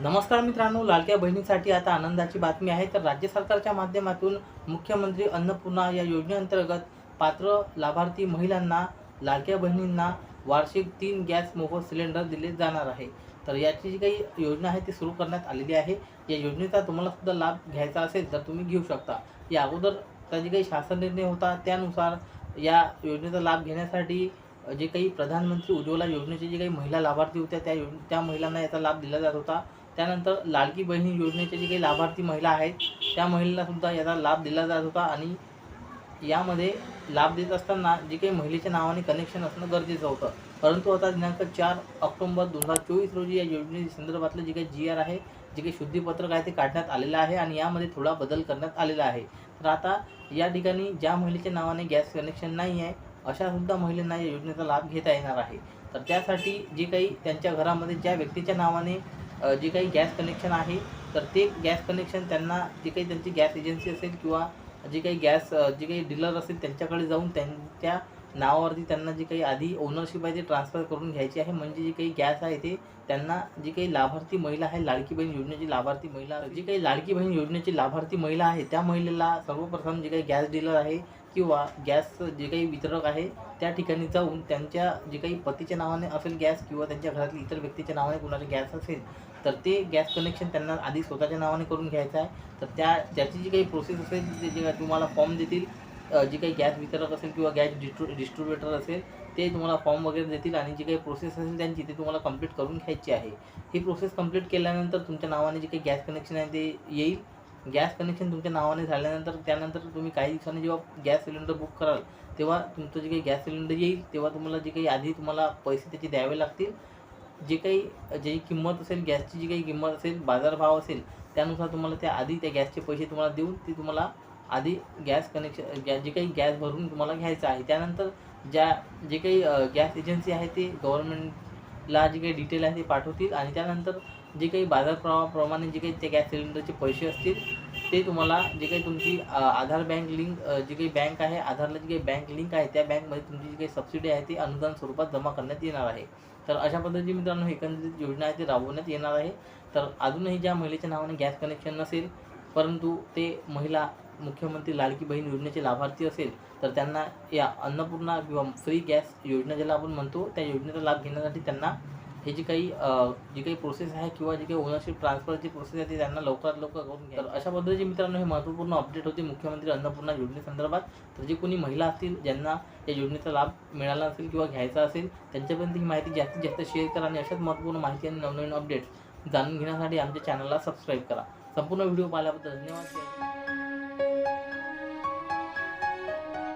नमस्कार मित्रांनो लाडक्या बहिणीसाठी आता आनंदाची बातमी आहे. तर राज्य सरकारच्या माध्यमातून मुख्यमंत्री अन्नपूर्णा या योजनेअंतर्गत पात्र लाभार्थी महिलांना लाडक्या बहिणींना वार्षिक तीन गॅस मोफत सिलेंडर दिले जाणार आहे. तर याची जी काही योजना आहे ती सुरू करण्यात आलेली आहे. या योजनेचा तुम्हाला सुद्धा लाभ घ्यायचा असेल तर तुम्ही घेऊ शकता. या अगोदर त्याचे काही शासन निर्णय होता त्यानुसार या योजनेचा लाभ घेण्यासाठी जे काही प्रधानमंत्री उज्ज्वला योजनेचे जे काही महिला लाभार्थी होत्या त्या योज त्या महिलांना याचा लाभ दिला जात होता. त्यानंतर लाडकी बहिणी योजनेचे जे काही लाभार्थी महिला आहेत त्या महिलेलासुद्धा याचा लाभ दिला जात होता आणि यामध्ये लाभ देत असताना जे काही महिलेच्या नावाने कनेक्शन असणं गरजेचं होतं. परंतु आता दिनांक चार ऑक्टोंबर दोन हजार चोवीस रोजी या योजने संदर्भातलं जे काही जी आर आहे जे काही शुद्धीपत्रक आहे ते काढण्यात आलेलं आहे आणि यामध्ये थोडा बदल करण्यात आलेला आहे. तर आता या ठिकाणी ज्या महिलेच्या नावाने गॅस कनेक्शन नाही आहे अशासुद्धा महिलांना या योजनेचा लाभ घेता येणार आहे. तर त्यासाठी जे काही त्यांच्या घरामध्ये ज्या व्यक्तीच्या नावाने जे काही गॅस कनेक्शन आहे तर ते गॅस कनेक्शन त्यांना जे काही त्यांची गॅस एजन्सी असेल किंवा जे काही गॅस जी जे काही डीलर असेल त्यांच्याकडे जाऊन त्यांच्या नावावरती त्यांना जे काही आधी ओनरशिप आहे ते ट्रान्सफर करून घ्यायची आहे. म्हणजे जे काही गॅस आहे ते त्यांना जी काही लाभार्थी महिला आहे लाडकी बहीण योजनेची लाभार्थी महिला जी काही लाडकी बहीण योजनेची लाभार्थी महिला आहे त्या महिलेला सर्वप्रथम जे काही गॅस डीलर आहे किंवा गॅस जे काही वितरक आहे त्या ठिकाणी जाऊन त्यांच्या जे काही पतीच्या नावाने असेल गॅस किंवा त्यांच्या घरातील इतर व्यक्तीच्या नावाने कुणाला गॅस असेल तर ते गॅस कनेक्शन त्यांना आधी स्वतःच्या नावाने करून घ्यायचं आहे. तर त्या त्याची जी काही प्रोसेस असेल ते जे तुम्हाला फॉर्म देतील जे काही गॅस वितरक असेल किंवा गॅस डिस्ट्रू डिस्ट्रीब्युटर असेल ते तुम्हाला फॉर्म वगैरे देतील आणि जी काही प्रोसेस असेल त्यांची ते तुम्हाला कंप्लीट करून घ्यायची आहे. ही प्रोसेस कंप्लीट केल्यानंतर तुमच्या नावाने जे काही गॅस कनेक्शन आहे ते येईल. गॅस कनेक्शन तुमच्या नावाने झाल्यानंतर त्यानंतर तुम्ही काही दिवसांनी जेव्हा गॅस सिलेंडर बुक कराल तेव्हा तुमचं जे काही गॅस सिलेंडर येईल तेव्हा तुम्हाला जे काही आधी तुम्हाला पैसे त्याचे द्यावे लागतील. जे काही जी किंमत असेल गॅसची जी काही किंमत असेल बाजारभाव असेल त्यानुसार तुम्हाला त्या आधी त्या गॅसचे पैसे तुम्हाला देऊन ते तुम्हाला आधी गॅस कनेक्शन गॅ जे काही गॅस भरून तुम्हाला घ्यायचं आहे. त्यानंतर ज्या जे काही गॅस एजन्सी आहे ते गव्हर्नमेंटला जे काही डिटेल आहे ते पाठवतील. आणि त्यानंतर जे काही बाजारभावाप्रमाणे जे काही त्या गॅस सिलेंडरचे पैसे असतील ते तुम्हाला जे काही तुमची आधार बँक लिंक जी काही बँक आहे आधारला जी काही बँक लिंक आहे त्या बँकमध्ये तुमची जी काही सबसिडी आहे ती अनुदान स्वरूपात जमा करण्यात येणार आहे. तर अशा पद्धतीची मित्रांनो एकंदरीत योजना आहे ती राबवण्यात येणार आहे. तर अजूनही ज्या महिलेच्या नावाने गॅस कनेक्शन नसेल परंतु ते महिला मुख्यमंत्री लाडकी बहीण योजनेचे लाभार्थी असेल तर त्यांना या अन्नपूर्णा किंवा फ्री गॅस योजना ज्याला आपण म्हणतो. त्या योजनेचा लाभ घेण्यासाठी त्यांना हे जी काही जी काही प्रोसेस आहे किंवा जी काही ओनरशिप ट्रान्सफरची प्रोसेस आहे ती त्यांना लवकरात लवकर करून घ्या तर अशा पद्धतीचे मित्रांनो हे महत्त्वपूर्ण अपडेट होते. मुख्यमंत्री अन्नपूर्णा योजनेसंदर्भात तर जे कोणी महिला असतील ज्यांना या योजनेचा लाभ मिळाला असेल किंवा घ्यायचा असेल त्यांच्यापर्यंत ही माहिती जास्तीत जास्त शेअर करा आणि अशाच महत्त्वपूर्ण माहिती आणि नवनवीन अपडेट्स जाणून घेण्यासाठी आमच्या चॅनलला सबस्क्राईब करा. संपूर्ण व्हिडिओ पाहिल्याबद्दल धन्यवाद.